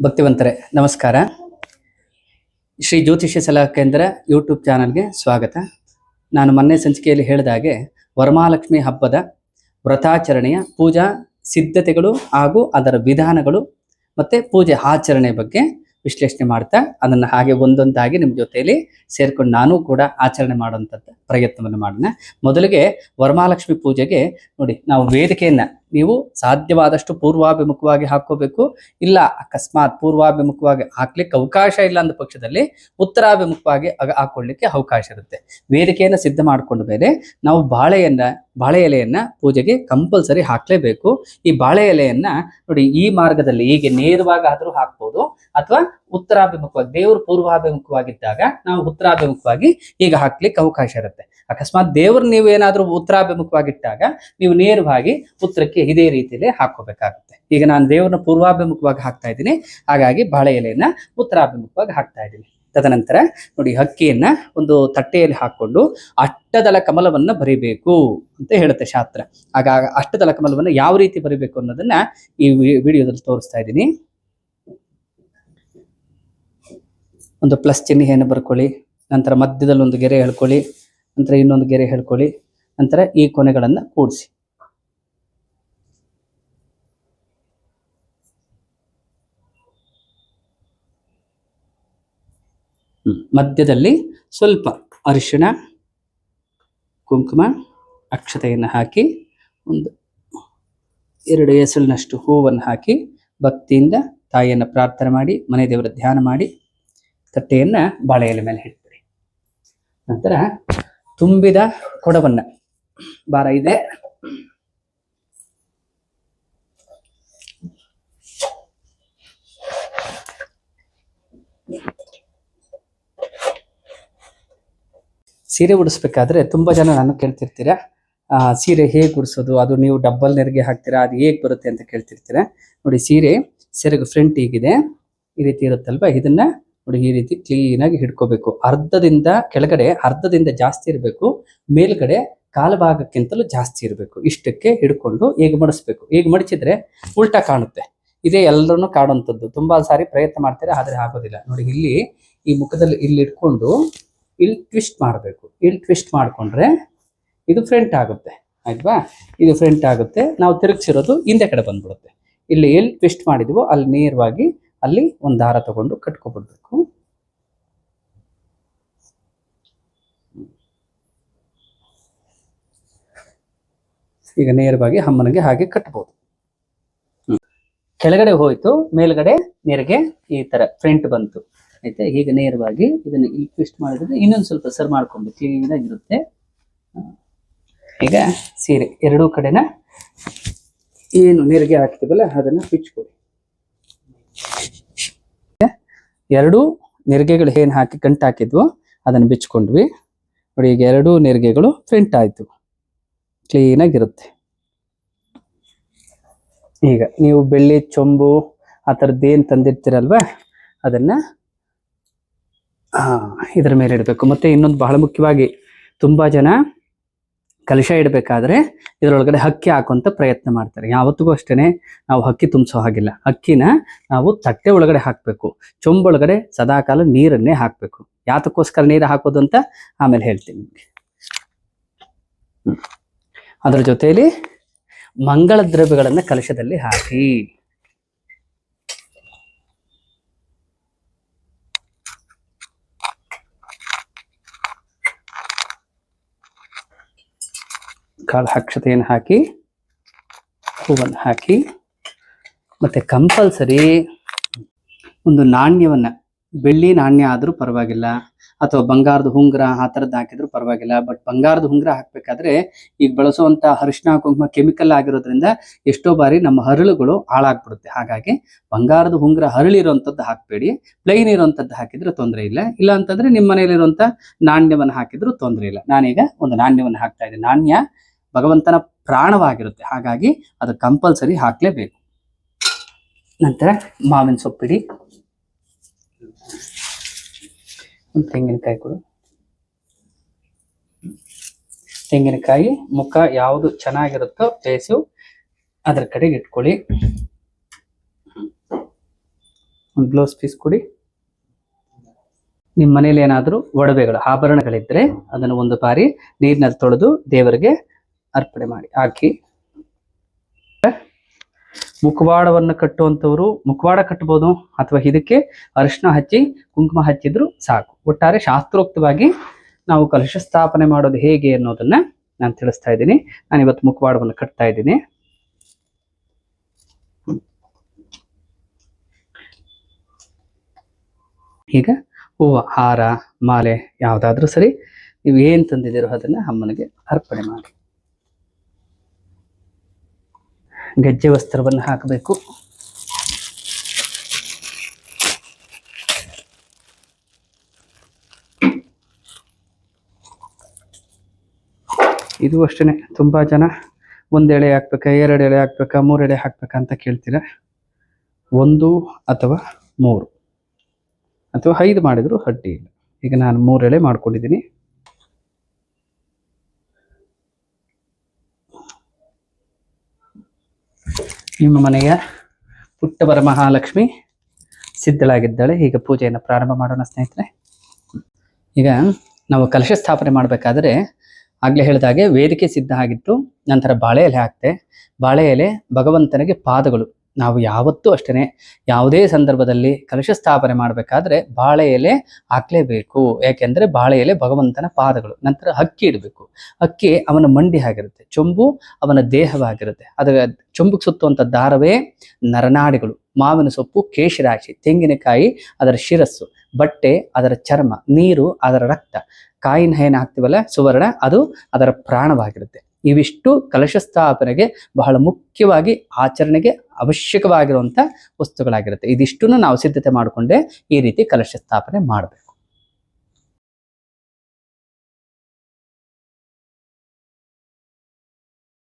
ಭಕ್ತಿವಂತರೇ, ನಮಸ್ಕಾರ. ಶ್ರೀ ಜ್ಯೋತಿಷ್ಯ ಸಲಹಾ ಕೇಂದ್ರ ಯೂಟ್ಯೂಬ್ ಚಾನಲ್ಗೆ ಸ್ವಾಗತ. ನಾನು ಮೊನ್ನೆ ಸಂಚಿಕೆಯಲ್ಲಿ ಹೇಳಿದ ಹಾಗೆ ವರಮಹಾಲಕ್ಷ್ಮಿ ಹಬ್ಬದ ವ್ರತಾಚರಣೆಯ ಪೂಜಾ ಸಿದ್ಧತೆಗಳು ಹಾಗೂ ಅದರ ವಿಧಾನಗಳು ಮತ್ತು ಪೂಜೆ ಆಚರಣೆ ಬಗ್ಗೆ ವಿಶ್ಲೇಷಣೆ ಮಾಡ್ತಾ ಅದನ್ನು ಹಾಗೆ ಒಂದೊಂದಾಗಿ ನಿಮ್ಮ ಜೊತೆಯಲ್ಲಿ ಸೇರ್ಕೊಂಡು ನಾನು ಕೂಡ ಆಚರಣೆ ಮಾಡುವಂಥದ್ದು ಪ್ರಯತ್ನವನ್ನು ಮಾಡೋಣ. ಮೊದಲಿಗೆ ವರಮಹಾಲಕ್ಷ್ಮಿ ಪೂಜೆಗೆ ನೋಡಿ ನಾವು ವೇದಿಕೆಯನ್ನ ನೀವು ಸಾಧ್ಯವಾದಷ್ಟು ಪೂರ್ವಾಭಿಮುಖವಾಗಿ ಹಾಕೋಬೇಕು. ಇಲ್ಲ, ಅಕಸ್ಮಾತ್ ಪೂರ್ವಾಭಿಮುಖವಾಗಿ ಹಾಕ್ಲಿಕ್ಕೆ ಅವಕಾಶ ಇಲ್ಲ ಅಂದ ಪಕ್ಷದಲ್ಲಿ ಉತ್ತರಾಭಿಮುಖವಾಗಿ ಹಾಕೊಳ್ಳಿಕ್ಕೆ ಅವಕಾಶ ಇರುತ್ತೆ. ವೇದಿಕೆಯನ್ನು ಸಿದ್ಧ ಮಾಡಿಕೊಂಡ ಮೇಲೆ ನಾವು ಬಾಳೆಯನ್ನ, ಬಾಳೆ ಎಲೆಯನ್ನ ಪೂಜೆಗೆ ಕಂಪಲ್ಸರಿ ಹಾಕ್ಲೇಬೇಕು. ಈ ಬಾಳೆ ಎಲೆಯನ್ನ ನೋಡಿ ಈ ಮಾರ್ಗದಲ್ಲಿ ಹೀಗೆ ನೇರವಾಗಿ ಆದ್ರೂ ಹಾಕ್ಬೋದು. ಅಥವಾ ಉತ್ತರಾಭಿಮುಖವಾಗಿ, ದೇವರು ಪೂರ್ವಾಭಿಮುಖವಾಗಿದ್ದಾಗ ನಾವು ಉತ್ತರಾಭಿಮುಖವಾಗಿ ಈಗ ಹಾಕ್ಲಿಕ್ಕೆ ಅವಕಾಶ ಇರುತ್ತೆ. ಅಕಸ್ಮಾತ್ ದೇವರು ನೀವು ಏನಾದ್ರೂ ಉತ್ತರಾಭಿಮುಖವಾಗಿಟ್ಟಾಗ ನೀವು ನೇರವಾಗಿ ಉತ್ತರಕ್ಕೆ ಇದೇ ರೀತಿಯಲ್ಲಿ ಹಾಕೋಬೇಕಾಗುತ್ತೆ ಈಗ ನಾನು ದೇವ್ರನ್ನ ಪೂರ್ವಾಭಿಮುಖವಾಗಿ ಹಾಕ್ತಾ ಇದ್ದೀನಿ. ಹಾಗಾಗಿ ಬಾಳೆ ಎಲೆಯನ್ನ ಉತ್ತರಾಭಿಮುಖವಾಗಿ ಹಾಕ್ತಾ ಇದ್ದೀನಿ. ತದನಂತರ ನೋಡಿ, ಹಕ್ಕಿಯನ್ನ ಒಂದು ತಟ್ಟೆಯಲ್ಲಿ ಹಾಕೊಂಡು ಅಷ್ಟದಲ ಕಮಲವನ್ನ ಬರಿಬೇಕು ಅಂತ ಹೇಳುತ್ತೆ ಶಾಸ್ತ್ರ. ಆಗ ಅಷ್ಟದಲ ಕಮಲವನ್ನ ಯಾವ ರೀತಿ ಬರಿಬೇಕು ಅನ್ನೋದನ್ನ ಈ ವಿಡಿಯೋದಲ್ಲಿ ತೋರಿಸ್ತಾ ಇದ್ದೀನಿ. ಒಂದು ಪ್ಲಸ್ ಚಿಹ್ನೆಯನ್ನು ಬರ್ಕೊಳ್ಳಿ. ನಂತರ ಮಧ್ಯದಲ್ಲಿ ಒಂದು ಗೆರೆ ಹೇಳ್ಕೊಳ್ಳಿ. ನಂತರ ಇನ್ನೊಂದು ಗೆರೆ ಹೇಳ್ಕೊಳ್ಳಿ. ನಂತರ ಈ ಕೊನೆಗಳನ್ನು ಕೂಡಿಸಿ. ಮಧ್ಯದಲ್ಲಿ ಸ್ವಲ್ಪ ಅರಿಶಿಣ, ಕುಂಕುಮ, ಅಕ್ಷತೆಯನ್ನು ಹಾಕಿ, ಒಂದು ಎರಡು ಎಸಳಿನಷ್ಟು ಹೂವನ್ನು ಹಾಕಿ ಭಕ್ತಿಯಿಂದ ತಾಯಿಯನ್ನು ಪ್ರಾರ್ಥನೆ ಮಾಡಿ, ಮನೆ ದೇವರ ಧ್ಯಾನ ಮಾಡಿ ತಟ್ಟೆಯನ್ನ ಬಾಳೆ ಎಲೆ ಮೇಲೆ ಹಿಡ್ತೀರಿ ನಂತರ ತುಂಬಿದ ಕೊಡವನ್ನ ಬಾರ ಇದೆ. ಸೀರೆ ಉಡಿಸ್ಬೇಕಾದ್ರೆ ತುಂಬಾ ಜನ ನಾನು ಕೇಳ್ತಿರ್ತೀರ. ಸೀರೆ ಹೇಗೆ ಉಡಿಸೋದು, ಅದು ನೀವು ಡಬ್ಬಲ್ ನೆರಿಗೆ ಹಾಕ್ತೀರಾ, ಅದು ಹೇಗೆ ಬರುತ್ತೆ ಅಂತ ಕೇಳ್ತಿರ್ತೀರಾ. ನೋಡಿ, ಸೀರೆ ಸೆರಗು ಫ್ರಂಟ್ ಹೀಗಿದೆ ಈ ರೀತಿ ಇರುತ್ತಲ್ವಾ? ಇದನ್ನ ನೋಡಿ ಈ ರೀತಿ ಕ್ಲೀನ್ ಆಗಿ ಹಿಡ್ಕೋಬೇಕು ಅರ್ಧದಿಂದ ಕೆಳಗಡೆ ಅರ್ಧದಿಂದ ಜಾಸ್ತಿ ಇರಬೇಕು. ಮೇಲ್ಗಡೆ ಕಾಲು ಭಾಗಕ್ಕಿಂತಲೂ ಜಾಸ್ತಿ ಇರಬೇಕು. ಇಷ್ಟಕ್ಕೆ ಹಿಡ್ಕೊಂಡು ಹೇಗೆ ಮಡಿಸ್ಬೇಕು? ಹೇಗೆ ಮಡಚಿದ್ರೆ ಉಲ್ಟಾ ಕಾಣುತ್ತೆ. ಇದೇ ಎಲ್ಲರೂ ಕಾಡುವಂಥದ್ದು ತುಂಬ ಸಾರಿ ಪ್ರಯತ್ನ ಮಾಡ್ತಾರೆ, ಆದರೆ ಆಗೋದಿಲ್ಲ. ನೋಡಿ ಇಲ್ಲಿ ಈ ಮುಖದಲ್ಲಿ ಇಲ್ಲಿ ಇಟ್ಕೊಂಡು ಇಲ್ಲಿ ಟ್ವಿಸ್ಟ್ ಮಾಡಬೇಕು. ಇಲ್ಲಿ ಟ್ವಿಸ್ಟ್ ಮಾಡಿಕೊಂಡ್ರೆ ಇದು ಫ್ರಂಟ್ ಆಗುತ್ತೆ. ಆಯ್ತಾ? ಇದು ಫ್ರಂಟ್ ಆಗುತ್ತೆ. ನಾವು ತಿರುಗಿಸಿರೋದು ಹಿಂದೆ ಕಡೆ ಬಂದ್ಬಿಡುತ್ತೆ. ಇಲ್ಲಿ ಎಲ್ಲಿ ಟ್ವಿಸ್ಟ್ ಮಾಡಿದ್ವೋ ಅಲ್ಲಿ ನೇರವಾಗಿ ಅಲ್ಲಿ ಒಂದು ದಾರ ತಗೊಂಡು ಕಟ್ಕೊಬಿಡ್ಬೇಕು. ಈಗ ನೇರವಾಗಿ ಅಮ್ಮನಿಗೆ ಹಾಗೆ ಕಟ್ಬೋದು. ಕೆಳಗಡೆ ಹೋಯ್ತು, ಮೇಲ್ಗಡೆ ನೇರಿಗೆ ಈ ತರ ಫ್ರಂಟ್ ಬಂತು. ಆಯ್ತಾ? ಈಗ ನೇರವಾಗಿ ಇದನ್ನ ಈ ಟ್ವಿಸ್ಟ್ ಮಾಡಿದ್ರೆ ಇನ್ನೊಂದು ಸ್ವಲ್ಪ ಸರ್ ಮಾಡ್ಕೊಂಡು ಕ್ಲೀನ್ ಆಗಿರುತ್ತೆ ಈಗ ಸೀರೆ ಎರಡೂ ಕಡೆನ ಏನು ನೇರಿಗೆ ಹಾಕ್ತೀವಲ್ಲ ಅದನ್ನ ಬಿಚ್ಕೊಡಿ. ಎರಡೂ ನೆರಿಗೆಗಳು ಏನು ಹಾಕಿ ಗಂಟು ಹಾಕಿದ್ವು ಅದನ್ನು ಬಿಚ್ಕೊಂಡ್ವಿ. ನೋಡಿ, ಈಗ ಎರಡೂ ನೆರಿಗೆಗಳು ಪ್ರಿಂಟ್ ಆಯಿತು. ಕ್ಲೀನಾಗಿರುತ್ತೆ ಈಗ ನೀವು ಬೆಳ್ಳಿ, ಚೊಂಬು ಆ ಥರದ್ದು ಏನು ತಂದಿರ್ತೀರಲ್ವ, ಅದನ್ನು ಇದರ ಮೇಲೆ ಇಡಬೇಕು. ಮತ್ತು ಇನ್ನೊಂದು ಬಹಳ ಮುಖ್ಯವಾಗಿ ತುಂಬ ಜನ ಕಲಶ ಇಡಬೇಕಾದ್ರೆ ಇದರೊಳಗಡೆ ಹಕ್ಕಿ ಹಾಕುವಂತ ಪ್ರಯತ್ನ ಮಾಡ್ತಾರೆ. ಯಾವತ್ತಿಗೂ ಅಷ್ಟೇನೆ ನಾವು ಹಕ್ಕಿ ತುಂಬಿಸೋ ಹಾಗಿಲ್ಲ. ಹಕ್ಕಿನ ನಾವು ತಟ್ಟೆ ಒಳಗಡೆ ಹಾಕಬೇಕು. ಚೊಂಬೊಳಗಡೆ ಸದಾಕಾಲ ನೀರನ್ನೇ ಹಾಕಬೇಕು. ಯಾತಕ್ಕೋಸ್ಕರ ನೀರು ಹಾಕೋದು ಅಂತ ಆಮೇಲೆ ಹೇಳ್ತೀನಿ ನಿಮಗೆ. ಅದರ ಜೊತೆಯಲ್ಲಿ ಮಂಗಳ ದ್ರವ್ಯಗಳನ್ನ ಕಲಶದಲ್ಲಿ ಹಾಕಿ. ಕಾಳು ಅಕ್ಷತೆಯನ್ನು ಹಾಕಿ, ಹೂವನ್ನು ಹಾಕಿ, ಮತ್ತೆ ಕಂಪಲ್ಸರಿ ಒಂದು ನಾಣ್ಯವನ್ನ, ಬೆಳ್ಳಿ ನಾಣ್ಯ ಆದರೂ ಪರವಾಗಿಲ್ಲ, ಅಥವಾ ಬಂಗಾರದ ಉಂಗುರ ಆ ಥರದ್ದು ಹಾಕಿದ್ರು ಪರವಾಗಿಲ್ಲ ಬಟ್ ಬಂಗಾರದ ಉಂಗುರ ಹಾಕ್ಬೇಕಾದ್ರೆ ಈಗ ಬಳಸುವಂಥ ಅರಿಶಿನ ಕುಂಕುಮ ಕೆಮಿಕಲ್ ಆಗಿರೋದ್ರಿಂದ ಎಷ್ಟೋ ಬಾರಿ ನಮ್ಮ ಹರಳುಗಳು ಹಾಳಾಗ್ಬಿಡುತ್ತೆ. ಹಾಗಾಗಿ ಬಂಗಾರದ ಉಂಗುರ ಹರಳಿರುವಂಥದ್ದು ಹಾಕಬೇಡಿ ಪ್ಲೈನ್ ಇರುವಂಥದ್ದು ಹಾಕಿದ್ರೆ ತೊಂದರೆ ಇಲ್ಲ. ಇಲ್ಲ ಅಂತಂದ್ರೆ ನಿಮ್ಮ ಮನೆಯಲ್ಲಿರುವಂತ ನಾಣ್ಯವನ್ನು ಹಾಕಿದ್ರು ತೊಂದರೆ ಇಲ್ಲ. ನಾನೀಗ ಒಂದು ನಾಣ್ಯವನ್ನು ಹಾಕ್ತಾ ಇದ್ದೀನಿ. ನಾಣ್ಯ ಭಗವಂತನ ಪ್ರಾಣವಾಗಿರುತ್ತೆ. ಹಾಗಾಗಿ ಅದು ಕಂಪಲ್ಸರಿ ಹಾಕ್ಲೇಬೇಕು. ನಂತರ ಮಾವಿನ ಸೊಪ್ಪಿಡಿ. ಒಂದು ತೆಂಗಿನಕಾಯಿ ಕೊಡು. ತೆಂಗಿನಕಾಯಿ ಮುಖ ಯಾವುದು ಚೆನ್ನಾಗಿರುತ್ತೋ ಬೇಸು ಅದರ ಕಡೆಗೆ ಇಟ್ಕೊಳ್ಳಿ. ಒಂದು ಬ್ಲೌಸ್ ಪೀಸ್ ಕೊಡಿ. ನಿಮ್ಮ ಮನೇಲಿ ಏನಾದರೂ ಒಡವೆಗಳು ಆಭರಣಗಳಿದ್ದರೆ ಅದನ್ನು ಒಂದು ಬಾರಿ ನೀರಿನಲ್ಲಿ ತೊಳೆದು ದೇವರಿಗೆ ಅರ್ಪಣೆ ಮಾಡಿ, ಹಾಕಿ. ಮುಖವಾಡವನ್ನು ಕಟ್ಟುವಂಥವ್ರು, ಮುಖವಾಡ ಕಟ್ಟಬಹುದು ಅಥವಾ ಇದಕ್ಕೆ ಅರಿಶಿನ ಹಚ್ಚಿ, ಕುಂಕುಮ ಹಚ್ಚಿದ್ರು ಸಾಕು. ಒಟ್ಟಾರೆ ಶಾಸ್ತ್ರೋಕ್ತವಾಗಿ ನಾವು ಕಲಶ ಸ್ಥಾಪನೆ ಮಾಡೋದು ಹೇಗೆ ಅನ್ನೋದನ್ನ ನಾನು ತಿಳಿಸ್ತಾ ಇದ್ದೀನಿ. ನಾನು ಇವತ್ತು ಮುಖವಾಡವನ್ನು ಕಟ್ತಾ ಇದ್ದೀನಿ. ಈಗ ಹೂವು, ಹಾರ, ಮಾಲೆ ಯಾವುದಾದ್ರೂ ಸರಿ, ನೀವು ಏನು ತಂದಿದ್ದೀರೋ ಅದನ್ನ ಅಮ್ಮನಿಗೆ ಅರ್ಪಣೆ ಮಾಡಿ. ಗೆಜ್ಜೆ ವಸ್ತ್ರವನ್ನು ಹಾಕಬೇಕು. ಇದು ಅಷ್ಟೇ ತುಂಬ ಜನ ಒಂದು ಎಳೆ ಹಾಕ್ಬೇಕಾ, ಎರಡು ಎಳೆ ಹಾಕ್ಬೇಕಾ, ಮೂರು ಎಳೆ ಹಾಕ್ಬೇಕಾ ಅಂತ ಕೇಳ್ತೀರ? ಒಂದು ಅಥವಾ ಮೂರು. ಅಥವಾ ಐದು ಮಾಡಿದರೂ ಹಡ್ಡಿ ಇಲ್ಲ. ಈಗ ನಾನು ಮೂರು ಎಳೆ ಮಾಡ್ಕೊಂಡಿದ್ದೀನಿ. ನಿಮ್ಮ ಮನೆಯ ಪುಟ್ಟವರ ಮಹಾಲಕ್ಷ್ಮಿ ಸಿದ್ಧಳಾಗಿದ್ದಾಳೆ. ಈಗ ಪೂಜೆಯನ್ನು ಪ್ರಾರಂಭ ಮಾಡೋಣ ಸ್ನೇಹಿತರೆ. ಈಗ ನಾವು ಕಲಶ ಸ್ಥಾಪನೆ ಮಾಡಬೇಕಾದ್ರೆ ಆಗ್ಲೇ ಹೇಳಿದಾಗೆ ವೇದಿಕೆ ಸಿದ್ಧ ಆಗಿತ್ತು ನಂತರ ಬಾಳೆ ಎಲೆ ಹಾಕ್ತೆ. ಬಾಳೆ ಎಲೆ ಭಗವಂತನಿಗೆ ಪಾದಗಳು. ನಾವು ಯಾವತ್ತೂ ಅಷ್ಟೇ ಯಾವುದೇ ಸಂದರ್ಭದಲ್ಲಿ ಕಲಶ ಸ್ಥಾಪನೆ ಮಾಡಬೇಕಾದ್ರೆ ಬಾಳೆ ಎಲೆ ಹಾಕ್ಲೇಬೇಕು. ಯಾಕೆಂದರೆ ಬಾಳೆ ಎಲೆ ಭಗವಂತನ ಪಾದಗಳು. ನಂತರ ಅಕ್ಕಿ ಇಡಬೇಕು. ಅಕ್ಕಿ ಅವನ ಮಂಡಿ ಆಗಿರುತ್ತೆ. ಚೊಂಬು ಅವನ ದೇಹವಾಗಿರುತ್ತೆ. ಅದು ಚೊಂಬುಗೆ ಸುತ್ತುವಂಥ ದಾರವೇ ನರನಾಡಿಗಳು. ಮಾವಿನ ಸೊಪ್ಪು, ಕೇಶರಾಶಿ, ತೆಂಗಿನಕಾಯಿ, ಅದರ ಶಿರಸ್ಸು, ಬಟ್ಟೆ, ಅದರ ಚರ್ಮ, ನೀರು, ಅದರ ರಕ್ತ. ಕಾಯಿನ ಏನು ಹಾಕ್ತೀವಲ್ಲ ಸುವರ್ಣ, ಅದು ಅದರ ಪ್ರಾಣವಾಗಿರುತ್ತೆ. ಇವಿಷ್ಟು ಕಲಶ ಸ್ಥಾಪನೆಗೆ ಬಹಳ ಮುಖ್ಯವಾಗಿ ಆಚರಣೆಗೆ ಅವಶ್ಯಕವಾಗಿರುವಂಥ ವಸ್ತುಗಳಾಗಿರುತ್ತೆ. ಇದಿಷ್ಟನ್ನು ನಾವು ಸಿದ್ಧತೆ ಮಾಡಿಕೊಂಡೇ ಈ ರೀತಿ ಕಲಶ ಸ್ಥಾಪನೆ ಮಾಡಬೇಕು.